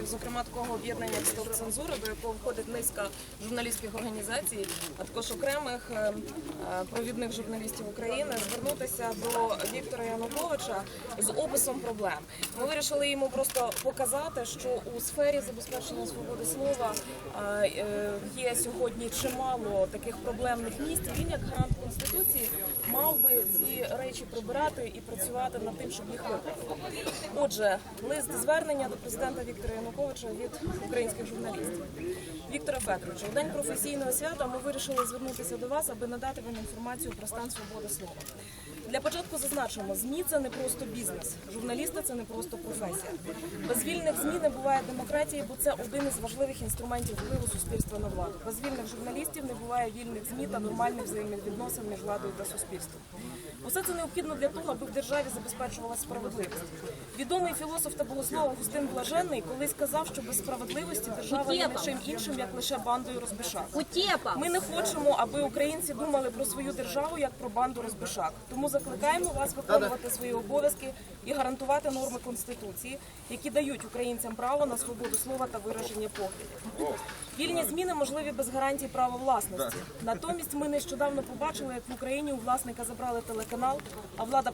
Зокрема, такого об'єднання як «Стоп цензури, до якого входить низка журналістських організацій, а також окремих е, е, провідних журналістів України, звернутися до Віктора Януковича з описом проблем. Ми вирішили йому просто показати, що у сфері забезпечення свободи слова е, е, є сьогодні чимало таких проблемних місць. Він як гарант конституції мав би ці речі прибирати і працювати над тим, щоб їх виправити. Отже, лист звернення до президента Віктора Януковича від українських журналістів. Віктора Федоровича, у день професійного свята ми вирішили звернутися до вас, аби надати вам інформацію про стан свободи слова. Для початку зазначимо, ЗМІ це не просто бізнес, журналісти це не просто професія. Без вільних ЗМІ не буває демократії, бо це один із важливих інструментів впливу суспільства на владу. Без вільних журналістів не буває вільних ЗМІ та нормальних взаємних відносин між владою та суспільством. Усе це необхідно для того, аби в державі забезпечувалася справедливість. Відомий філософ та богослов Августин Блаженний колись сказав, що без справедливості держава є нічим іншим, як лише бандою розбишак. Утєпа. Ми не хочемо, аби українці думали про свою державу як про банду розбишак. Тому закликаємо вас виконувати свої обов'язки і гарантувати норми конституції, які дають українцям право на свободу слова та вираження поглядів. Вільні зміни можливі без гарантій права власності. Натомість ми нещодавно побачили, як в Україні у власника забрали телеканал, а влада